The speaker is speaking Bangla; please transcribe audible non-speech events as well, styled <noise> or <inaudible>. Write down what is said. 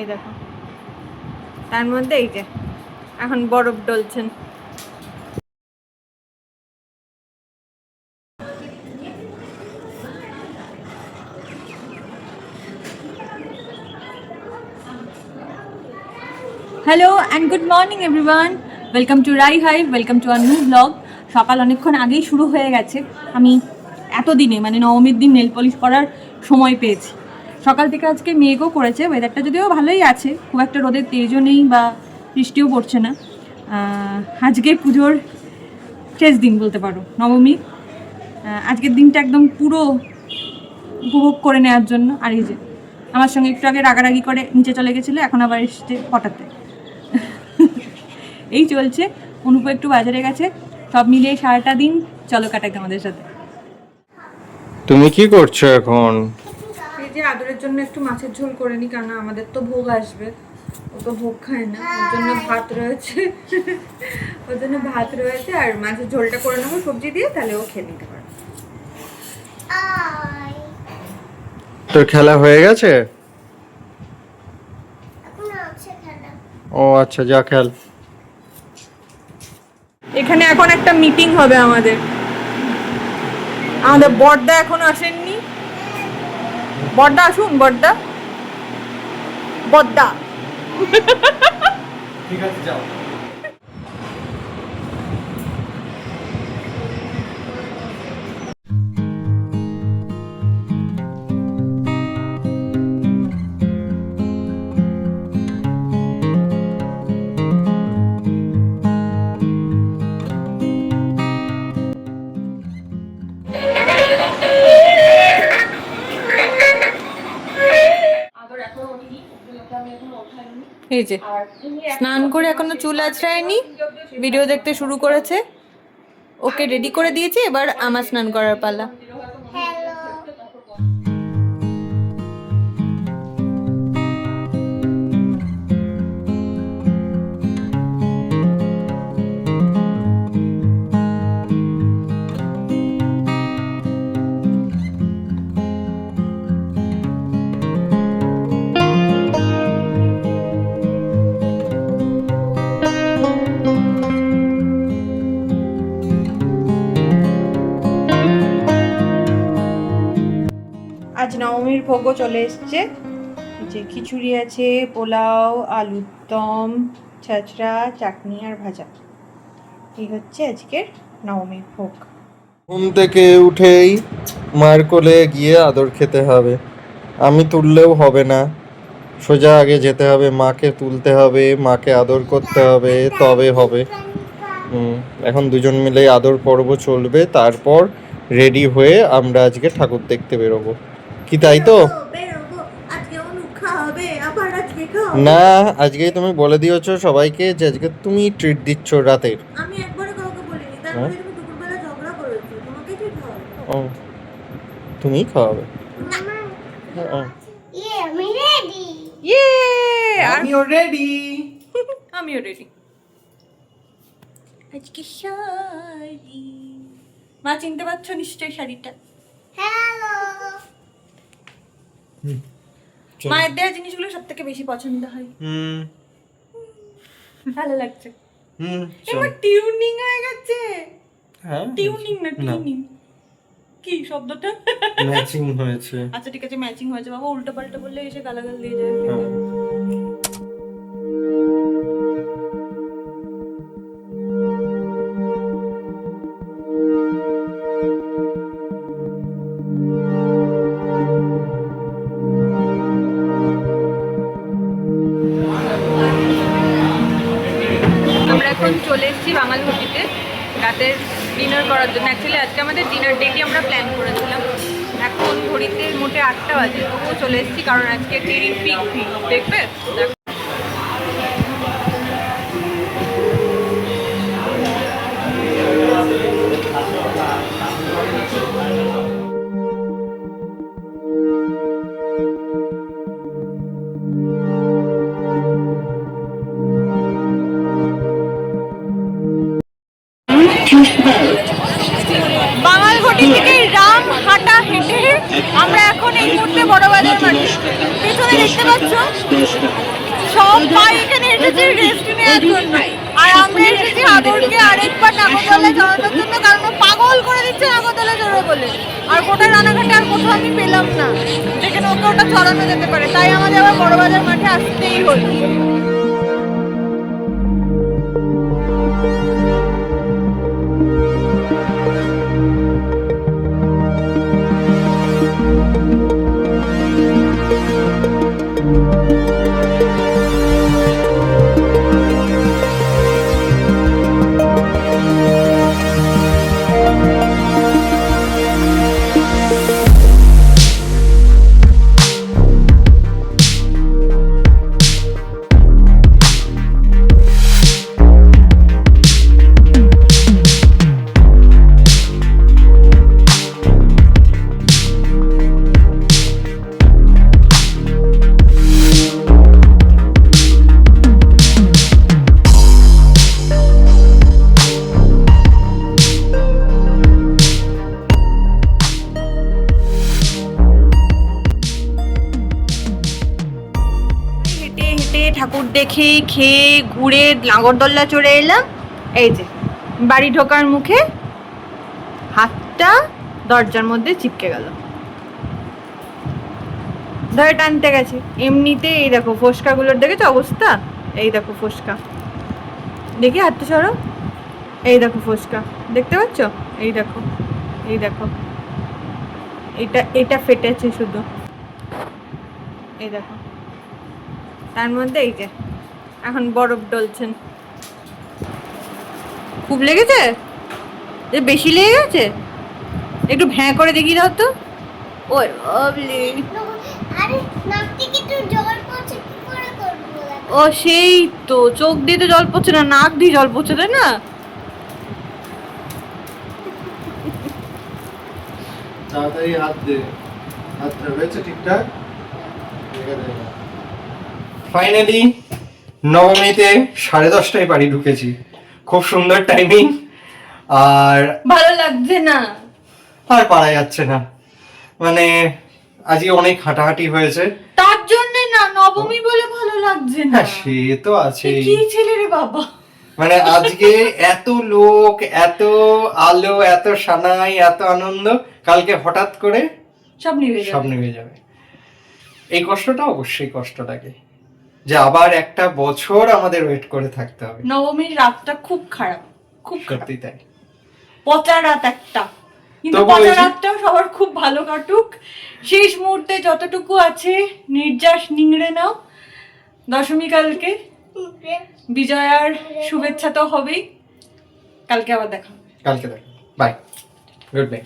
এই দেখো। তার মধ্যে এই যে এখন বরফ ডলছেন hello and good morning everyone welcome to Rai hi welcome to our new blog সকাল অনেকক্ষণ আগেই শুরু হয়ে গেছে। আমি এতদিনে মানে নবমীর দিন নেল পলিশ করার সময় পেয়েছি। সকাল থেকে আজকে মেঘও করেছে ওয়েদারটা যদিও ভালোই আছে, খুব একটা রোদের তেজও নেই বা বৃষ্টিও পড়ছে না। আজকে পুজোর শেষ দিন বলতে পারো, নবমী। আজকের দিনটা একদম পুরো উপভোগ করে নেওয়ার জন্য, আর এই যে আমার সঙ্গে একটু আগে রাগারাগি করে নিচে চলে গেছিল, এখন আবার এসছে হঠাৎ এই চলছে, অনুপ একটু বাজারে গেছে, সব মিলিয়ে সারাটা দিন চলো কাটাই আমাদের সাথে। তুমি কি করছ এখন? এই যে আদরের জন্য একটু মাছের ঝোল করে নি কারণ আমাদের তো ভোগ আসবে। ও তো ভোগ খায় না ওর জন্য ভাত রয়েছে। <laughs> ওর জন্য ভাত রয়েছে আর মাছের ঝোলটা করে নেব সবজি দিয়ে তাহলে ও খেয়ে নিতে পারে তোর খেলা হয়ে গেছে? ও আচ্ছা যা খেল। এখানে এখন একটা মিটিং হবে আমাদের। আমাদের বড়দা এখনও আসেননি। বড়দা আসুন বড়দা বড়দা ঠিক আছে যাও। এই যে, স্নান করে এখনও চুল আছড়ায়নি ভিডিও দেখতে শুরু করেছে। ওকে রেডি করে দিয়েছি, এবার আমার স্নান করার পালা। ভোগও চলে এসছে। যে খিচুড়ি আছে, পোলাও, আলুর দম, ছাচড়া, চাটনি আর ভাজা। এই হচ্ছে আজকের নবমীর ভোগ। ঘুম থেকে উঠেই মায়ের কোলে গিয়ে আদর খেতে হবে। আমি তুললেও হবে না। সোজা আগে যেতে হবে, মাকে তুলতে হবে, মাকে আদর করতে হবে, তবে হবে। এখন দুজন মিলে আদর পর্ব চলবে। তারপর রেডি হয়ে আমরা আজকে ঠাকুর দেখতে বেরোবো। কি তাই তো? না আজকেই তুমি বলে দিয়েছ সবাইকে যে আজকে তুমি ট্রিট দিচ্ছ রাতের। আমি একবারে কাউকে বলিনি তার হ্যাঁ? মধ্যে তুমি দুপুরবেলা ঝগড়া করেছ তোমাকে ঠিক ও তুমিই খাওয়াবে। ইয়ে আমি রেডি ইয়ে আর <laughs> আমিও রেডি আমিও রেডি আজকে শাড়ি। মা চিনতে পারছ নিশ্চয়ই শাড়িটা? হ্যালো মায়ের দেওয়া জিনিসগুলো সব থেকে বেশি পছন্দ হয়। হুম। ভালো লাগছে। হুম এবার টিউনিং হয়ে গেছে। হ্যাঁ টিউনিং না না। টিউনিং কি শব্দটা? ম্যাচিং হয়েছে। আচ্ছা ঠিক আছে ম্যাচিং হয়েছে। বাবা উল্টো পাল্টা বললে এসে গালাগাল দিয়ে যাবে এখন চলে এসেছি বাঙালঘটিতে রাতে রাতের ডিনার করার জন্য। অ্যাকচুয়ালি আজকে আমাদের ডিনার ডেটই আমরা প্ল্যান করেছিলাম। এখন ঘড়িতে মোটে আটটা বাজে, তবুও চলে এসেছি, কারণ আজকে টেরিফিক ভিড় দেখবে? বাঙাল বাঙালঘটি থেকে রাম হাঁটা হেঁটে আমরা এখন এই মুহূর্তে বড়বাজার মাঠে পেছনে দেখতে পাচ্ছ সবাই এখানে এসেছে রেস্ট নেওয়ার জন্য। আর আমরা এসেছি আদরকে আরেকবার নাগরদোলা চড়ানোর জন্য, কারণ পাগল করে দিচ্ছে নাগরদোলা চড়ো বলে। আর গোটা রানাঘাটে আর কোথাও আমি পেলাম না। যেখানে ওকে ওটা চড়ানো যেতে পারে। তাই আমাদের আবার বড়বাজার মাঠে আসতেই হলো। দেখে খেয়ে ঘুরে নাগরদোল্লা চড়ে এলাম। এই যে, বাড়ি ঢোকার মুখে হাতটা দরজার মধ্যে চিপকে গেল। ধরে টানতে গেছে। এমনিতে এই দেখো ফোসকাগুলোর দেখেছ অবস্থা? এই দেখো ফোসকা। দেখি হাতটা সরো। এই দেখো ফোসকা। দেখতে পাচ্ছ? এই দেখো। এই দেখো। এটা এটা ফেটেছে শুধু। এই দেখো। তার মধ্যে এই যে। এখন বরফ ডলছেন। খুব লেগেছে? এ বেশি লেগে গেছে? একটু ভ্যাঁ করে দেখি দাও তো। ওই বাবলি। আরে নাক থেকে একটু জল পড়ছে? কি করে করব ও সেই তো চোখ দিয়ে তো জল পড়ছে না নাক দিয়ে জল পড়ছে তাই না? তাড়াতাড়ি হাত দে। হাতটা হয়েছে ঠিকঠাক? ফাইনালি নবমীতে সাড়ে দশটায় বাড়ি ঢুকেছি। খুব সুন্দর টাইমিং আর ভালো লাগছে না? আর পারা যাচ্ছে না। মানে আজকে অনেক হাঁটাহাঁটি হয়েছে। তার জন্য না নবমী বলে ভালো লাগছে না। হ্যাঁ সে তো আছে কি ছেলে রে বাবা? মানে আজকে এত লোক এত আলো এত সানাই এত আনন্দ কালকে হঠাৎ করে সব নিভে সব যাবে নেমে যাবে। এই কষ্টটা অবশ্যই কষ্ট লাগে যে আবার একটা বছর আমাদের ওয়েট করে থাকতে হবে। নবমীর রাতটা খুব খারাপ। খুব সত্যি তাই। পচা রাত একটা। কিন্তু পচা সবার খুব ভালো কাটুক। শেষ মুহূর্তে যতটুকু আছে নির্যাস নিংড়ে নাও। দশমী কালকে। বিজয়ার শুভেচ্ছা তো হবেই। কালকে আবার দেখা হবে। কালকে দেখ বাই গুড বাই